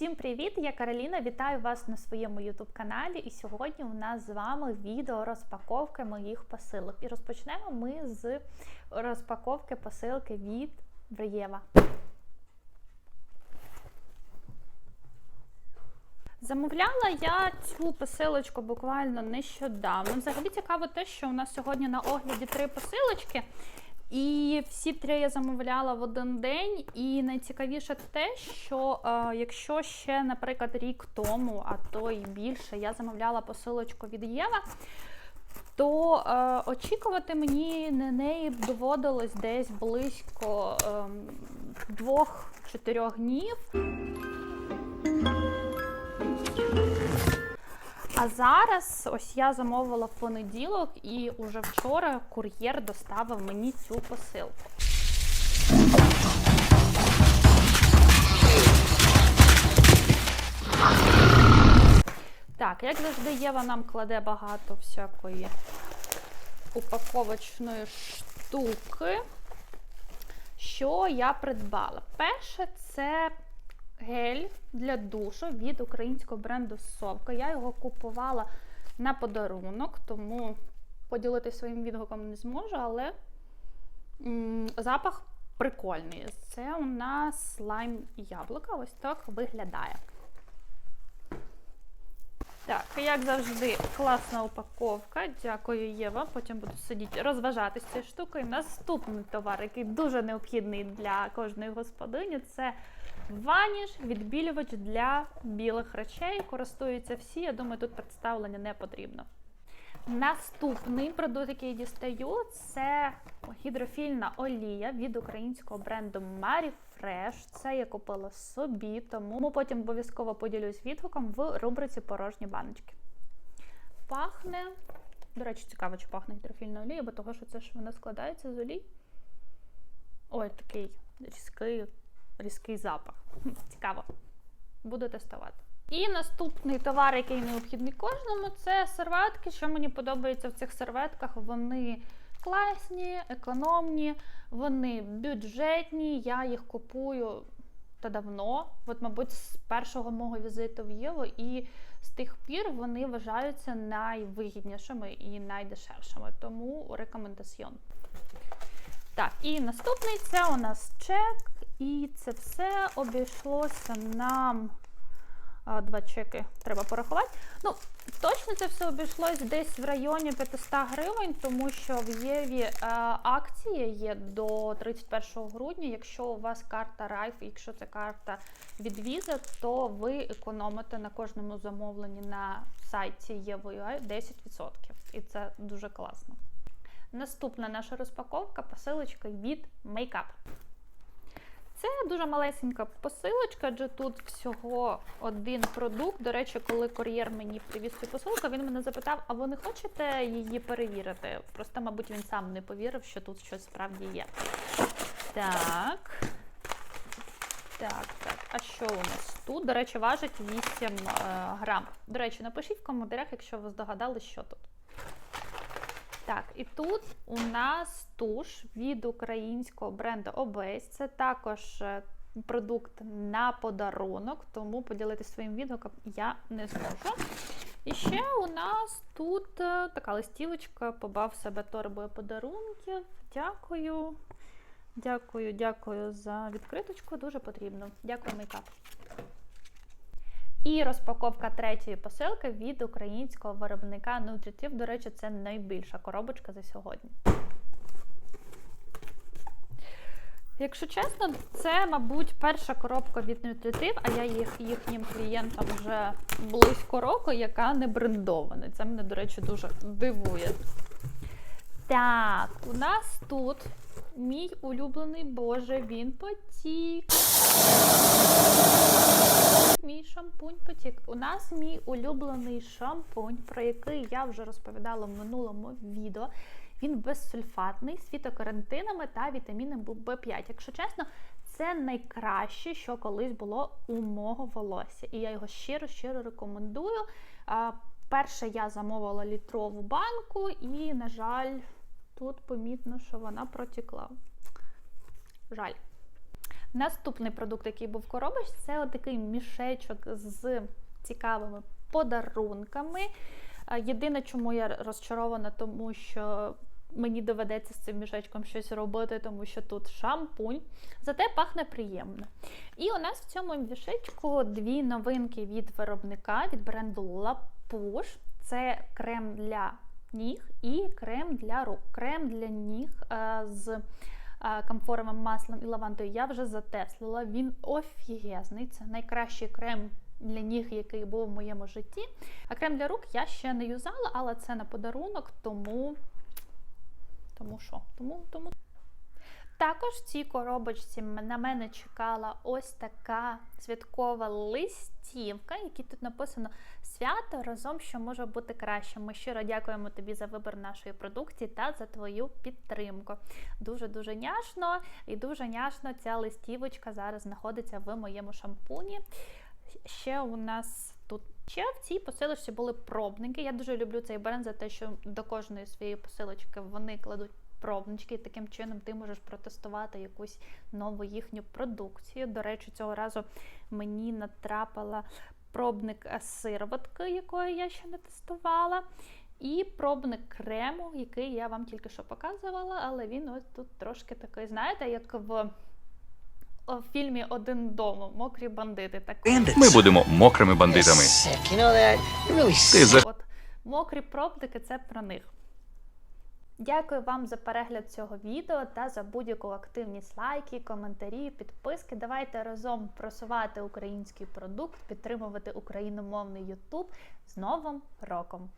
Всім привіт! Я Кароліна. Вітаю вас на своєму youtube каналі. І сьогодні у нас з вами відео розпаковки моїх посилок. І розпочнемо ми з розпаковки посилки від Бреєва. Замовляла я цю посилочку буквально нещодавно. Взагалі цікаво те, що у нас сьогодні на огляді три посилочки. І всі три я замовляла в один день. І найцікавіше те, що е, якщо ще, наприклад, рік тому, а то і більше, я замовляла посилочку від Єва, то е, очікувати мені на неї доводилось десь близько е, двох-чотирьох днів. А зараз ось я замовила в понеділок, і уже вчора кур'єр доставив мені цю посилку. Так, як завжди, Єва нам кладе багато всякої упаковочної штуки. Що я придбала? Перше, це гель для душу від українського бренду Совка. Я його купувала на подарунок, тому поділитися своїм відгуком не зможу, але м запах прикольний. Це у нас слайм яблука. Ось так виглядає. Так, як завжди, класна упаковка. Дякую, Єва. Потім буду сидіти розважатися цією штукою. Наступний товар, який дуже необхідний для кожної господині, це ваніш, відбілювач для білих речей. Користуються всі. Я думаю, тут представлення не потрібно. Наступний продукт, який я дістаю, це гідрофільна олія від українського бренду Marie Fresh. Це я купила собі, тому потім обов'язково поділюсь відгуком в рубриці порожні баночки. Пахне, до речі, цікаво, чи пахне гідрофільна олія, бо того, що це ж вона складається з олій. Ой, такий різкий, різкий запах. Цікаво. Буду тестувати. І наступний товар, який необхідний кожному, це серветки. Що мені подобається в цих серветках, вони класні, економні, вони бюджетні. Я їх купую та давно, от, мабуть, з першого мого візиту в Єву, і з тих пір вони вважаються найвигіднішими і найдешевшими. Тому рекомендаціон. Так, і наступний це у нас чек, і це все обійшлося нам. Два чеки треба порахувати. Ну, точно це все обійшлось десь в районі 500 гривень, тому що в Єві е, акція є до 31 грудня. Якщо у вас карта Райф, якщо це карта від Visa, то ви економите на кожному замовленні на сайті Євою 10%. І це дуже класно. Наступна наша розпаковка посилочка від Makeup. Це дуже малесенька посилочка, адже тут всього один продукт. До речі, коли кур'єр мені привіз цю посилку, він мене запитав, а ви не хочете її перевірити? Просто, мабуть, він сам не повірив, що тут щось справді є. Так. Так, так. А що у нас тут? До речі, важить 8 е, грам. До речі, напишіть в коментарях, якщо ви здогадали, що тут. Так, і тут у нас туш від українського бренду Obase. Це також е, продукт на подарунок, тому поділитися своїм відгуком я не зможу. І ще у нас тут е, така листівочка, побав себе торбою подарунків. Дякую. Дякую, дякую за відкриточку. Дуже потрібно. Дякую, мейкап. І розпаковка третьої посилки від українського виробника Nutritive. До речі, це найбільша коробочка за сьогодні. Якщо чесно, це, мабуть, перша коробка від Nutritive, а я їх їхнім клієнтам вже близько року, яка не брендована. Це мене, до речі, дуже дивує. Так, у нас тут мій улюблений Боже, він потік. Мій шампунь потік. У нас мій улюблений шампунь, про який я вже розповідала в минулому відео. Він безсульфатний, з фітокарантинами та вітаміном В5. Якщо чесно, це найкраще, що колись було у мого волосся. І я його щиро-щиро рекомендую. Перше я замовила літрову банку, і, на жаль, тут помітно, що вона протікла. Жаль. Наступний продукт, який був в коробочці, це отакий мішечок з цікавими подарунками. Єдине, чому я розчарована, тому що мені доведеться з цим мішечком щось робити, тому що тут шампунь. Зате пахне приємно. І у нас в цьому мішечку дві новинки від виробника від бренду Лапуш. Це крем для ніг і крем для рук. Крем для ніг е, з е, камфоровим маслом і лавандою я вже затеслила. Він офігезний. Це найкращий крем для ніг, який був в моєму житті. А крем для рук я ще не юзала, але це на подарунок, тому. Тому що? Тому, тому. Також в цій коробочці на мене чекала ось така святкова листівка, якій тут написано свято разом, що може бути краще. Ми щиро дякуємо тобі за вибір нашої продукції та за твою підтримку. Дуже дуже няшно і дуже няшно ця листівочка зараз знаходиться в моєму шампуні. Ще у нас тут ще в цій посилочці були пробники. Я дуже люблю цей бренд за те, що до кожної своєї посилочки вони кладуть пробнички, і таким чином ти можеш протестувати якусь нову їхню продукцію. До речі, цього разу мені натрапила пробник сироватки, якої я ще не тестувала. І пробник крему, який я вам тільки що показувала, але він ось тут трошки такий, знаєте, як в, в фільмі Один дома, мокрі бандити. Так Ми будемо мокрими бандитами. Ти за От мокрі пробники це про них. Дякую вам за перегляд цього відео та за будь-яку активність, лайки, коментарі, підписки. Давайте разом просувати український продукт, підтримувати україномовний YouTube з Новим роком!